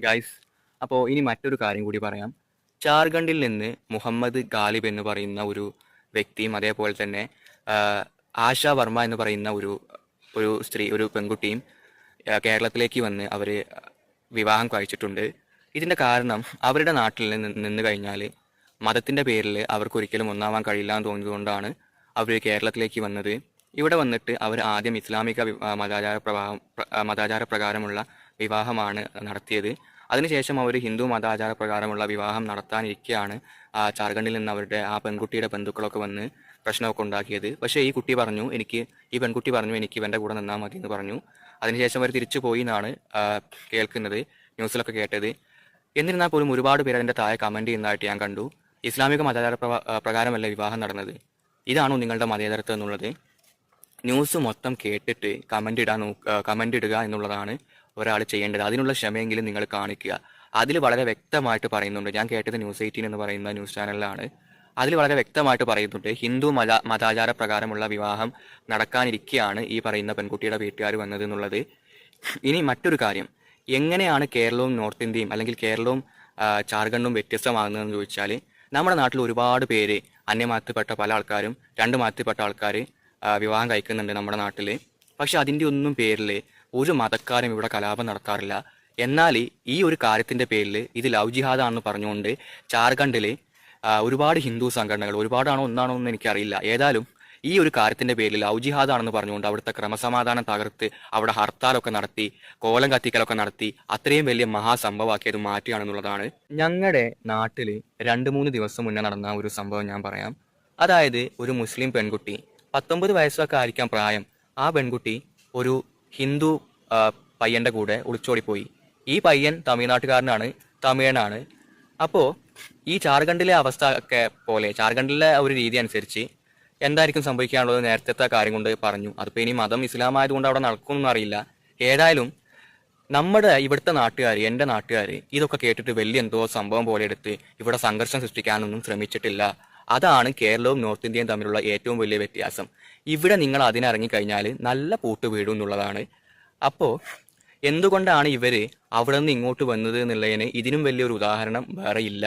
Guys അപ്പോൾ ഇനി മറ്റൊരു കാര്യം കൂടി പറയാം. ജാർഖണ്ഡിൽ നിന്ന് മുഹമ്മദ് ഗാലിബ് എന്ന് പറയുന്ന ഒരു വ്യക്തിയും അതേപോലെ തന്നെ ആശ വർമ്മ എന്ന് പറയുന്ന ഒരു ഒരു സ്ത്രീ ഒരു പെൺകുട്ടിയും കേരളത്തിലേക്ക് വന്ന് അവർ വിവാഹം കഴിച്ചിട്ടുണ്ട്. ഇതിന്റെ കാരണം അവരുടെ നാട്ടിൽ നിന്ന് കഴിഞ്ഞാൽ മതത്തിന്റെ പേരിൽ അവർക്ക് ഒരിക്കലും ഒന്നാവാൻ കഴിയില്ല എന്ന് തോന്നിയതുകൊണ്ടാണ് അവർ കേരളത്തിലേക്ക് വന്നത്. ഇവിടെ വന്നിട്ട് അവർ ആദ്യം ഇസ്ലാമിക മതാചാര പ്രവാഹം പ്ര- മതാചാര പ്രകാരമുള്ള വിവാഹമാണ് നടത്തിയത്. അതിനുശേഷം അവർ ഹിന്ദു മതാചാര പ്രകാരമുള്ള വിവാഹം നടത്താനിരിക്കെയാണ് ആ ജാർഖണ്ഡിൽ നിന്ന് അവരുടെ ആ പെൺകുട്ടിയുടെ ബന്ധുക്കളൊക്കെ വന്ന് പ്രശ്നമൊക്കെ ഉണ്ടാക്കിയത്. പക്ഷേ ഈ കുട്ടി പറഞ്ഞു എനിക്ക് ഈ പെൺകുട്ടി പറഞ്ഞു എനിക്ക് ഇവന്റെ കൂടെ നിന്നാൽ മതി എന്ന് പറഞ്ഞു. അതിനുശേഷം അവർ തിരിച്ചു പോയി എന്നാണ് കേൾക്കുന്നത് ന്യൂസിലൊക്കെ കേട്ടത്. എന്നിരുന്നാൽ പോലും ഒരുപാട് പേര് അതിന്റെ താഴെ കമന്റ് ചെയ്യുന്നതായിട്ട് ഞാൻ കണ്ടു. ഇസ്ലാമിക മതാചാര പ്രകാരമല്ല വിവാഹം നടന്നത്. ഇതാണോ നിങ്ങളുടെ മതേതരത്വം എന്നുള്ളത്? ന്യൂസ് മൊത്തം കേട്ടിട്ട് കമന്റ് ഇടാൻ കമന്റ് ഇടുക എന്നുള്ളതാണ് ഒരാൾ ചെയ്യേണ്ടത്. അതിനുള്ള ക്ഷമയെങ്കിലും നിങ്ങൾ കാണിക്കുക. അതിൽ വളരെ വ്യക്തമായിട്ട് പറയുന്നുണ്ട്. ഞാൻ കേട്ടത് ന്യൂസ് എയ്റ്റീൻ എന്ന് പറയുന്ന ന്യൂസ് ചാനലിലാണ്. അതിൽ വളരെ വ്യക്തമായിട്ട് പറയുന്നുണ്ട്. ഹിന്ദു മത മതാചാര പ്രകാരമുള്ള വിവാഹം നടക്കാനിരിക്കെയാണ് ഈ പറയുന്ന പെൺകുട്ടിയുടെ വീട്ടുകാർ വന്നത് എന്നുള്ളത്. ഇനി മറ്റൊരു കാര്യം. എങ്ങനെയാണ് കേരളവും നോർത്ത് ഇന്ത്യയും അല്ലെങ്കിൽ കേരളവും ജാർഖണ്ഡും വ്യത്യസ്തമാകുന്നതെന്ന് ചോദിച്ചാൽ നമ്മുടെ നാട്ടിൽ ഒരുപാട് പേര് അന്യമാത്തിൽപ്പെട്ട പല ആൾക്കാരും രണ്ട് മതത്തിൽപ്പെട്ട ആൾക്കാർ വിവാഹം കഴിക്കുന്നുണ്ട് നമ്മുടെ നാട്ടിൽ പക്ഷെ അതിന്റെ ഒന്നും പേരിൽ ഒരു മതക്കാരും ഇവിടെ കലാപം നടത്താറില്ല. എന്നാൽ ഈ ഒരു കാര്യത്തിന്റെ പേരിൽ ഇത് ലവ് ജിഹാദാണെന്ന് പറഞ്ഞുകൊണ്ട് ജാർഖണ്ഡിലെ ഒരുപാട് ഹിന്ദു സംഘടനകൾ ഒരുപാടാണോ ഒന്നാണോ എന്ന് എനിക്കറിയില്ല. ഏതായാലും ഈ ഒരു കാര്യത്തിന്റെ പേരിൽ ലവ് ജിഹാദാണെന്ന് പറഞ്ഞുകൊണ്ട് അവിടുത്തെ ക്രമസമാധാനം തകർത്ത് അവിടെ ഹർത്താലൊക്കെ നടത്തി കോലം കത്തിക്കലൊക്കെ നടത്തി അത്രയും വലിയ മഹാസംഭവമാക്കി അത് മാറ്റുകയാണെന്നുള്ളതാണ്. ഞങ്ങളുടെ നാട്ടിൽ രണ്ട് മൂന്ന് ദിവസം മുന്നേ നടന്ന ഒരു സംഭവം ഞാൻ പറയാം. അതായത് ഒരു മുസ്ലിം പെൺകുട്ടി പത്തൊമ്പത് വയസ്സൊക്കെ ആയിരിക്കാം പ്രായം. ആ പെൺകുട്ടി ഒരു ഹിന്ദു പയ്യന്റെ കൂടെ ഒളിച്ചോടിപ്പോയി. ഈ പയ്യൻ തമിഴ്നാട്ടുകാരനാണ് തമിഴനാണ്. അപ്പോൾ ഈ ജാർഖണ്ഡിലെ അവസ്ഥ ഒക്കെ പോലെ ജാർഖണ്ഡിലെ ഒരു രീതി അനുസരിച്ച് എന്തായിരിക്കും സംഭവിക്കാനുള്ളത് നേരത്തെ കാര്യം കൊണ്ട് പറഞ്ഞു. അതിപ്പോൾ ഇനി മതം ഇസ്ലാം ആയതുകൊണ്ട് അവിടെ നടക്കുമെന്ന് അറിയില്ല. ഏതായാലും നമ്മുടെ ഇവിടുത്തെ നാട്ടുകാർ എന്റെ നാട്ടുകാർ ഇതൊക്കെ കേട്ടിട്ട് വലിയ എന്തോ സംഭവം പോലെ എടുത്ത് ഇവിടെ സംഘർഷം സൃഷ്ടിക്കാനൊന്നും ശ്രമിച്ചിട്ടില്ല. അതാണ് കേരളവും നോർത്ത് ഇന്ത്യയും തമ്മിലുള്ള ഏറ്റവും വലിയ വ്യത്യാസം. ഇവിടെ നിങ്ങൾ അതിനിറങ്ങിക്കഴിഞ്ഞാൽ നല്ല പൂട്ട് വീഴും എന്നുള്ളതാണ്. അപ്പോൾ എന്തുകൊണ്ടാണ് ഇവർ അവിടെ നിന്ന് ഇങ്ങോട്ട് വന്നത് എന്നുള്ളതിന് ഇതിനും വലിയൊരു ഉദാഹരണം വേറെ ഇല്ല.